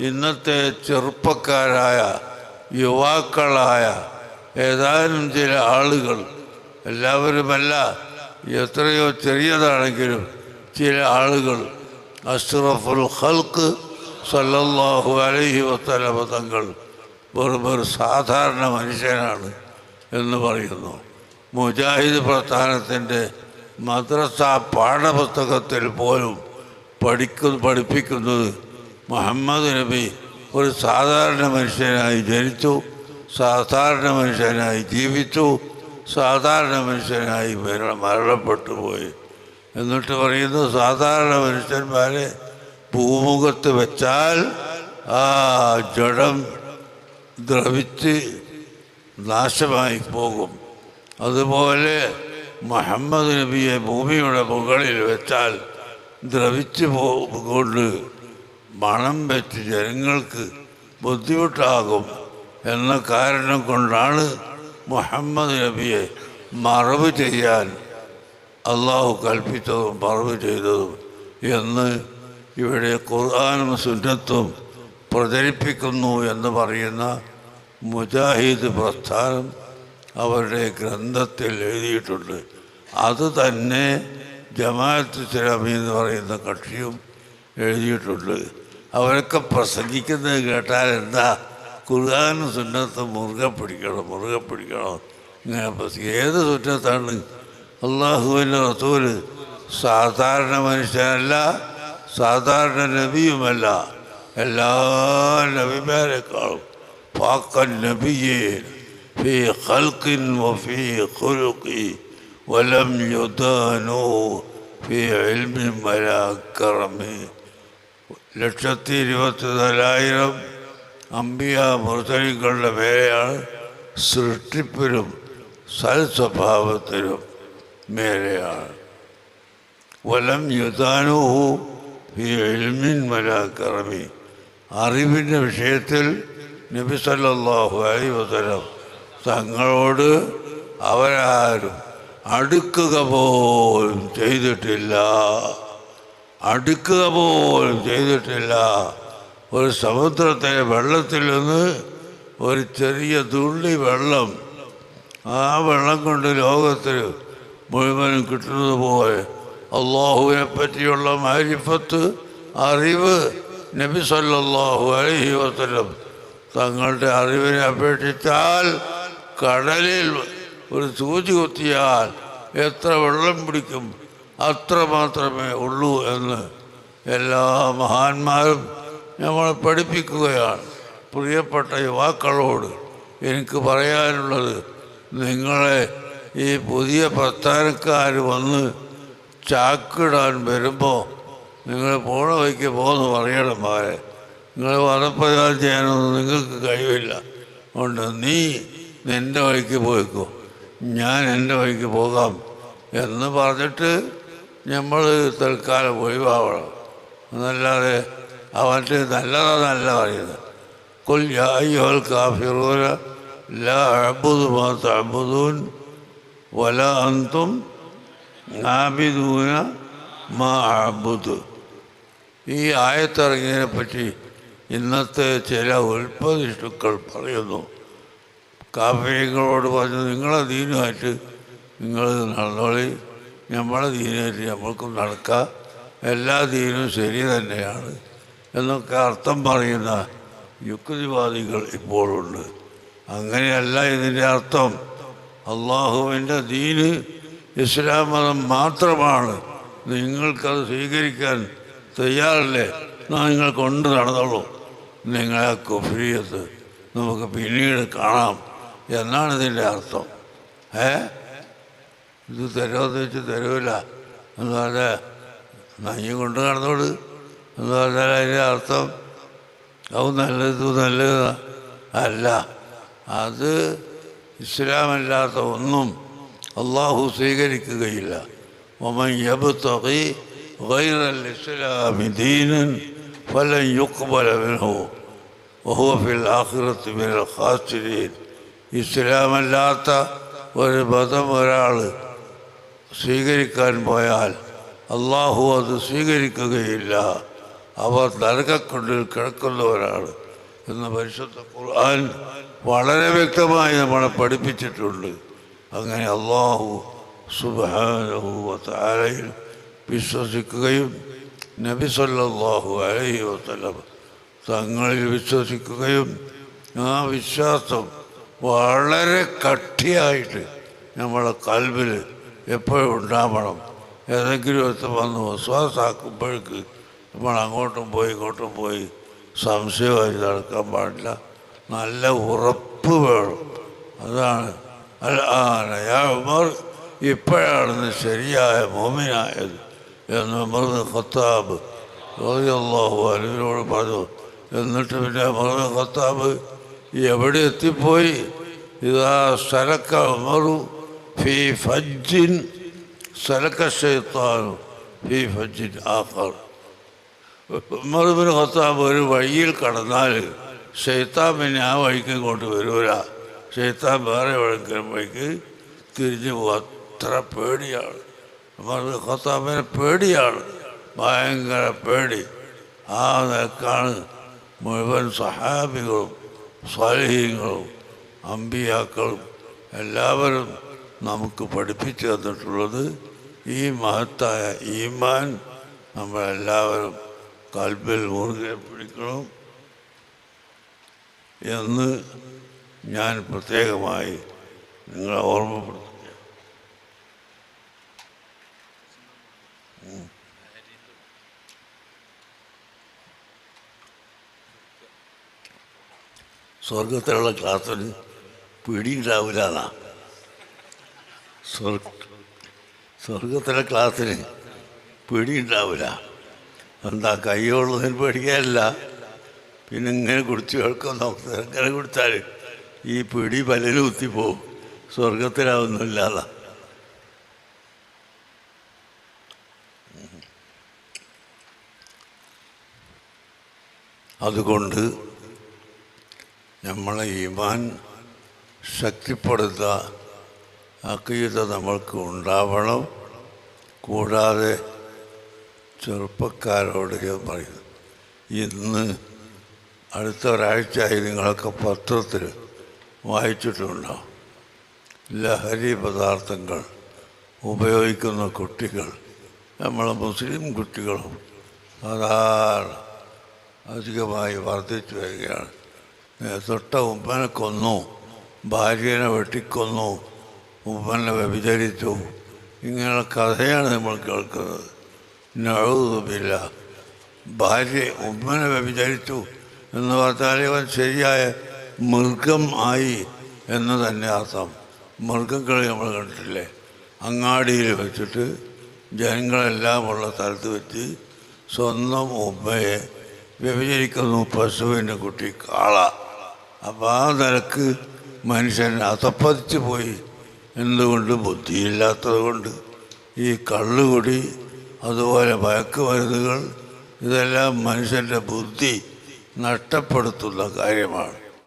ഇന്നത്തെ ചെറുപ്പക്കാരായ യുവാക്കളായ ഏതാനും ചില ആളുകൾ എല്ലാവരുമല്ല എത്രയോ ചെറിയതാണെങ്കിലും ചില ആളുകൾ അഷ്റഫുൽ ഹൽക്ക് സല്ലല്ലാഹു അലൈഹി വസ്ലമ തങ്ങൾ വെറും ഒരു സാധാരണ മനുഷ്യനാണ് എന്ന് പറയുന്നു. മുജാഹിദ് പ്രസ്ഥാനത്തിന്റെ മദ്രസ പാഠപുസ്തകത്തിൽ പോലും പഠിക്കുന്നു പഠിപ്പിക്കുന്നത് മുഹമ്മദ് നബി ഒരു സാധാരണ മനുഷ്യനായി ജനിച്ചു സാധാരണ മനുഷ്യനായി ജീവിച്ചു സാധാരണ മനുഷ്യനായി മര- മരണപ്പെട്ടു പോയി. എന്നിട്ട് പറയുന്നു സാധാരണ മനുഷ്യന്മാരെ ഭൂമുഖത്ത് വെച്ചാൽ ആ ജഡം ദ്രവിച്ച് നാശമായി പോകും. അതുപോലെ മുഹമ്മദ് നബിയെ ഭൂമിയുടെ മുകളിൽ വെച്ചാൽ ദ്രവിച്ച് പോകൊണ്ട് മണം വെച്ച് ജനങ്ങൾക്ക് ബുദ്ധിമുട്ടാകും എന്ന കാരണം കൊണ്ടാണ് മുഹമ്മദ് നബിയെ മറവ് ചെയ്യാൻ അള്ളാഹു കൽപ്പിച്ചതും മറവ് ചെയ്തതും എന്ന് ഇവിടെ ഖുർആാനും സുന്നത്തും പ്രചരിപ്പിക്കുന്നു എന്ന് പറയുന്ന മുജാഹിദ് പ്രസ്ഥാനം അവരുടെ ഗ്രന്ഥത്തിൽ എഴുതിയിട്ടുണ്ട്. അത് തന്നെ ജമാഅത്ത് ഇസ്ലാമി എന്ന് പറയുന്ന കക്ഷിയും എഴുതിയിട്ടുണ്ട് അവരൊക്കെ പ്രസംഗിക്കുന്നത് കേട്ടാൽ എന്താ ഖുർആാനും സുന്നത്തും മുറുകെ പിടിക്കണം മുറുകെ പിടിക്കണം ഇങ്ങനെ പ്രസംഗി- ഏത് സുന്നത്താണ് അള്ളാഹുവിൻ്റെ റസൂല് സാധാരണ മനുഷ്യനല്ല സാധാരണ നബിയുമല്ല എല്ലാ നബിമാരെക്കാളും പാക്കൻ നബിയെ في خلق وفي خلق ولم يدانوا في علم ولا كرم ലക്ഷത്തി ഇരുപത്തി നാലായിരം അമ്പിയ മുർത്തലികളുടെ മേലെയാണ് സൃഷ്ടിപ്പിനും സൽസ്വഭാവത്തിനും മേലെയാണ്. വലം യുദാനുഹു ഈ എൽമിൻ മലാക്കറമി അറിവിന്റെ വിഷയത്തിൽ നബി വസല്ലം തങ്ങളോട് അവരാരും അടുക്കുക പോലും ചെയ്തിട്ടില്ല. അടുക്കുക പോലും ചെയ്തിട്ടില്ല. ഒരു സമുദ്രത്തെ വെള്ളത്തിൽ നിന്ന് ഒരു ചെറിയ തുള്ളി വെള്ളം ആ വെള്ളം കൊണ്ട് ലോകത്തിൽ മുഴുവനും കിട്ടുന്നത് പോലെ അള്ളാഹുവിനെ പറ്റിയുള്ള മാരിഫത്ത് അറിവ് നബി സല്ലാഹു അലഹി വസ്ലം തങ്ങളുടെ അറിവിനെ അപേക്ഷിച്ചാൽ കടലിൽ ഒരു സൂചി കുത്തിയാൽ എത്ര വെള്ളം പിടിക്കും? അത്ര മാത്രമേ ഉള്ളൂ എന്ന് എല്ലാ മഹാന്മാരും നമ്മളെ പഠിപ്പിക്കുകയാണ്. പ്രിയപ്പെട്ട യുവാക്കളോട് എനിക്ക് പറയാനുള്ളത് നിങ്ങളെ ഈ പുതിയ പ്രസ്ഥാനക്കാർ വന്ന് ചാക്കിടാൻ വരുമ്പോൾ നിങ്ങൾ പോണ വയ്ക്ക് പോകുന്നു പറയണം മാരെ. നിങ്ങൾ വധപ്രചാരം ചെയ്യാനൊന്നും നിങ്ങൾക്ക് കഴിവില്ല. അതുകൊണ്ട് നീ നിന്റെ വഴിക്ക് പോയിക്കോ. ഞാൻ എന്റെ വഴിക്ക് പോകാം എന്ന് പറഞ്ഞിട്ട് നമ്മൾ തൽക്കാലം ഒഴിവാവണം. എന്നല്ലാതെ അവന്റെ നല്ലതാണല്ല പറയുന്നത്. കൊൽ യായ്യോൽ കാഫിറൂന ലാ അബുദ് മാ വല അന്തും ആബിദൂന മാ അബുദ് ഈ ആയത്തിറങ്ങിയതിനെ പറ്റി ഇന്നത്തെ ചില ഉൽപ്പതിഷ്ടുക്കൾ പറയുന്നു. കാഫിയങ്ങളോട് പറഞ്ഞു നിങ്ങളെ ദീനുമായിട്ട് നിങ്ങൾ നടന്നോളി. നമ്മളെ ദീനുമായിട്ട് നമ്മൾക്കും നടക്കുക എല്ലാ ദീനും ശരി തന്നെയാണ്. എന്നൊക്കെ അർത്ഥം പറയുന്ന യുക്തിവാദികൾ ഇപ്പോഴുണ്ട്. അങ്ങനെയല്ല ഇതിന്റെ അർത്ഥം. അള്ളാഹുവിന്റെ ദീന് ഇസ്ലാം മതം മാത്രമാണ്. നിങ്ങൾക്കത് സ്വീകരിക്കാൻ തയ്യാറല്ലേ? നിങ്ങൾ കൊണ്ട് നടന്നോളൂ. നിങ്ങളെ കുഫ്രിയത്ത് നമുക്ക് പിന്നീട് കാണാം. എന്നാണ് ഇതിന്റെ അർത്ഥം. ഏ? ഇത് തരുമെന്ന് വെച്ച് തരൂല. എന്ന് പറഞ്ഞാൽ നഞ്ഞി കൊണ്ട് നടന്നോട്. എന്ന് പറഞ്ഞാൽ അതിന്റെ അർത്ഥം അത് നല്ലത് നല്ലത് അല്ല അത് ഇസ്ലാമല്ലാത്ത ഒന്നും അള്ളാഹു സ്വീകരിക്കുകയില്ല. വഹുവ ഫിൽ ഇസ്ലാമല്ലാത്ത ഒരു മതം ഒരാൾ സ്വീകരിക്കാൻ പോയാൽ അള്ളാഹു അത് സ്വീകരിക്കുകയില്ല. അവർ നരകക്കൊണ്ടിൽ കിടക്കുന്നവരാണ് എന്ന് പരിശുദ്ധ ഖുർആൻ വളരെ വ്യക്തമായി നമ്മളെ പഠിപ്പിച്ചിട്ടുണ്ട്. അങ്ങനെ അള്ളാഹു സുബാനഹുവത്താലയിൽ വിശ്വസിക്കുകയും നബി സല്ലാഹു അലൈഹി വസല്ലം തങ്ങളിൽ വിശ്വസിക്കുകയും ആ വിശ്വാസം വളരെ കട്ടിയായിട്ട് നമ്മളെ കൽവിൽ എപ്പോഴും ഉണ്ടാവണം. ഏതെങ്കിലും ഒരു വന്ന് വിശ്വാസമാക്കുമ്പോഴേക്ക് നമ്മൾ അങ്ങോട്ടും പോയി ഇങ്ങോട്ടും പോയി സംശയമായി നടക്കാൻ പാടില്ല. നല്ല ഉറപ്പ് വേണം. അതാണ്. അല്ല ആ ഉമർ ഇപ്പോഴാണ് ശരിയായ മോമിനായത് എന്ന് ഉമർന്ന് ഖത്താബ് റളിയല്ലാഹു അലുവിനോട് പറഞ്ഞു. എന്നിട്ട് പിന്നെ ഉമർന്ന് ഖത്താബ് എവിടെ എത്തിപ്പോയി? ഇതാ സ്ഥലക്ക ഉമറു. ഫി سلك الشيطان في فج آخر. ആഖർ ഉമർബിന് ഖത്താബ് ഒരു വഴിയിൽ കടന്നാൽ ഷെയ്ത്താൻ പിന്നെ ആ വഴിക്ക് ഇങ്ങോട്ട് വരൂല. ഷെയ്ത്താൻ വേറെ എവിടെങ്കിലും വഴിക്ക് തിരിഞ്ഞു പോകും അത്ര പേടിയാണ്. ഉമർബിന് ഖത്താബിനെ പേടിയാണ്. ഭയങ്കര പേടി. ആ നിലക്കാണ് മുഴുവൻ സഹാബികളും സ്വാലഹീങ്ങളും അമ്പിയാക്കളും എല്ലാവരും നമുക്ക് പഠിപ്പിച്ചു തന്നിട്ടുള്ളത് ഈ മഹത്തായ ഈമാൻ നമ്മളെല്ലാവരും കൽപ്പിൽ മുറുകെ പിടിക്കണം എന്ന് ഞാൻ പ്രത്യേകമായി നിങ്ങളെ ഓർമ്മപ്പെടുത്തുക സ്വർഗത്തിലുള്ള ക്ലാസ്സിന് പിടിയുണ്ടാവില്ല എന്നാ. സ്വർഗ സ്വർഗത്തിലെ ക്ലാസ്സിന് പേടിയുണ്ടാവില്ല. എന്താ കൈയുള്ളതിന് പേടിക്കാനില്ല പിന്നെ ഇങ്ങനെ കുടിച്ച് കേൾക്കും നമുക്ക് ഇങ്ങനെ കുടിച്ചാൽ ഈ പിടി പലരും കുത്തിപ്പോവും. സ്വർഗത്തിലാവുന്നില്ലാതാ അതുകൊണ്ട് നമ്മളെ ഈമാൻ ശക്തിപ്പെടുത്ത അക്കീത നമ്മൾക്ക് ഉണ്ടാവണം. കൂടാതെ ചെറുപ്പക്കാരോട് ഞാൻ പറയുന്നു ഇന്ന് അടുത്ത ഒരാഴ്ചയായി നിങ്ങളൊക്കെ പത്രത്തിൽ വായിച്ചിട്ടുണ്ടോ? ലഹരി പദാർത്ഥങ്ങൾ ഉപയോഗിക്കുന്ന കുട്ടികൾ നമ്മളെ മുസ്ലിം കുട്ടികളും അതാണ് അധികമായി വർദ്ധിച്ചു വരികയാണ്. തൊട്ട ഉമ്മനെ കൊന്നു ഭാര്യനെ വെട്ടിക്കൊന്നു ഉമ്മനെ വ്യഭിചരിച്ചു. ഇങ്ങനെയുള്ള കഥയാണ് നമ്മൾ കേൾക്കുന്നത്. നഴുതുമില്ല ഭാര്യ ഉമ്മനെ വ്യഭിചരിച്ചു എന്ന് പറഞ്ഞാൽ ഇവൻ ശരിയായ മൃഗം ആയി എന്ന് തന്നെ അർത്ഥം. മൃഗങ്ങളെ നമ്മൾ കണ്ടിട്ടില്ലേ? അങ്ങാടിയിൽ വെച്ചിട്ട് ജനങ്ങളെല്ലാം ഉള്ള സ്ഥലത്ത് വെച്ച് സ്വന്തം ഉമ്മയെ വ്യഭിചരിക്കുന്നു പശുവിന്റെ കുട്ടി കാള. അപ്പോൾ ആ നിലയ്ക്ക് മനുഷ്യൻ അതപ്പതിച്ച് പോയി. എന്തുകൊണ്ട് ബുദ്ധിയില്ലാത്തത് കൊണ്ട് ഈ കള്ളുകുടി അതുപോലെ മയക്കുമരുന്നുകൾ ഇതെല്ലാം മനുഷ്യന്റെ ബുദ്ധി നഷ്ടപ്പെടുത്തുന്ന കാര്യമാണ്.